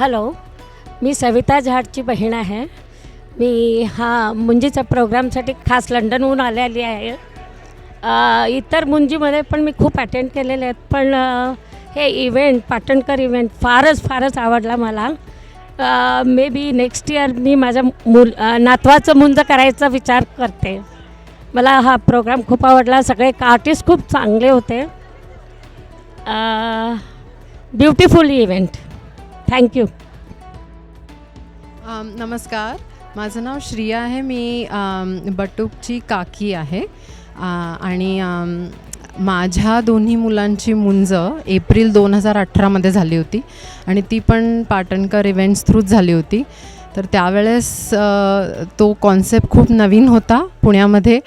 Hello मी सविता झाडची बहीण आहे. मी हा मुंजीच्या प्रोग्रामसाठी खास लंडनहून आलेली आहे. इतर मुंजीमध्ये पण मी खूप अटेंड केलेले आहेत पण हे इव्हेंट पाटणकर इव्हेंट फारच फारच आवडला मला. मे बी नेक्स्ट इयर मी माझ्या मुल नातवाचं मुंज करायचा विचार करते. मला हा प्रोग्राम खूप आवडला सगळे आर्टिस्ट खूप चांगले होते. ब्युटिफुल इव्हेंट थँक्यू um, नमस्कार. माझं नाव श्रिया आहे. मी um, बटूकची काकी आहे. Uh, आणि um, माझ्या दोन्ही मुलांची मुंज एप्रिल दोन हजार अठरामध्ये झाली होती. आणि ती पण पाटणकर इव्हेंट्स थ्रूच झाली होती. तर त्यावेळेस uh, तो कॉन्सेप्ट खूप नवीन होता पुण्यामध्ये.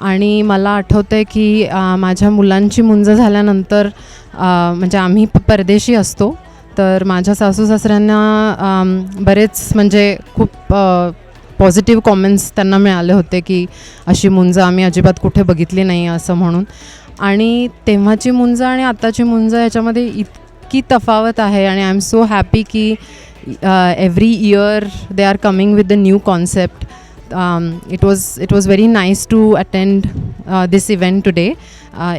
आणि मला आठवतं आहे की uh, माझ्या मुलांची मुंज झाल्यानंतर म्हणजे आम्ही परदेशी असतो. तर माझ्या सासू सासऱ्यांना बरेच म्हणजे खूप पॉझिटिव्ह कॉमेंट्स त्यांना मिळाले होते की अशी मुंज आम्ही अजिबात कुठे बघितली नाही असं म्हणून. आणि तेव्हाची मुंज आणि आत्ताची मुंज याच्यामध्ये इतकी तफावत आहे आणि आय एम सो हॅपी की every year they are coming with the new concept it was it was very nice to attend this event today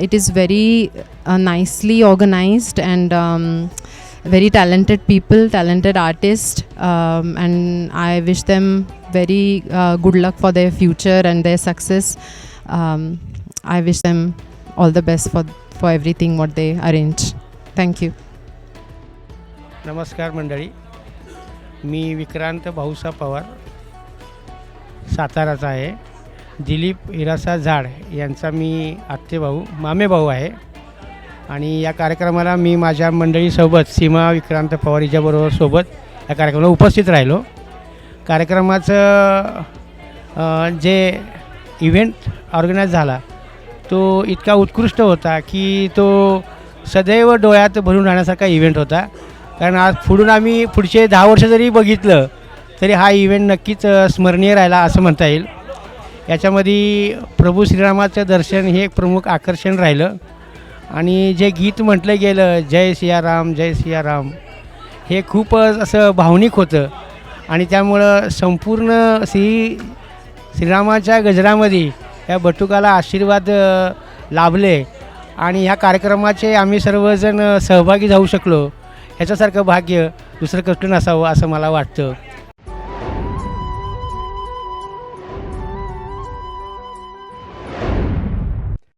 it is very nicely organised and very talented people, talented artists, um, and I wish them very uh, good luck for their future and their success. Um, I wish them all the best for for everything what they arrange. Thank you. नमस्कार मंडळी मी विक्रांत भाऊसा पवार साताराचा आहे दिलीप हिरासा झाड यांचा मी आत्तेभाऊ मामेभाऊ आहे आणि या कार्यक्रमाला मी माझ्या मंडळीसोबत सीमा विक्रांत पवार हिच्याबरोबर सोबत या कार्यक्रमाला उपस्थित राहिलो. कार्यक्रमाचं जे इव्हेंट ऑर्गनाईज झाला तो इतका उत्कृष्ट होता की तो सदैव डोळ्यात भरून राहण्यासारखा इव्हेंट होता. कारण आज पुढून आम्ही पुढचे दहा वर्ष जरी बघितलं तरी हा इव्हेंट नक्कीच स्मरणीय राहिला असं म्हणता येईल. याच्यामध्ये प्रभू श्रीरामाचं दर्शन हे एक प्रमुख आकर्षण राहिलं. आणि जे गीत म्हटलं गेलं जय सियाराम जय सियाराम हे खूपच असं भावनिक होतं. आणि त्यामुळं संपूर्ण श्री श्रीरामाच्या गजरामध्ये या बटुकाला आशीर्वाद लाभले. आणि ह्या कार्यक्रमाचे आम्ही सर्वजण सहभागी जाऊ शकलो. ह्याच्यासारखं भाग्य दुसरं कष्ट नसावं असं मला वाटतं.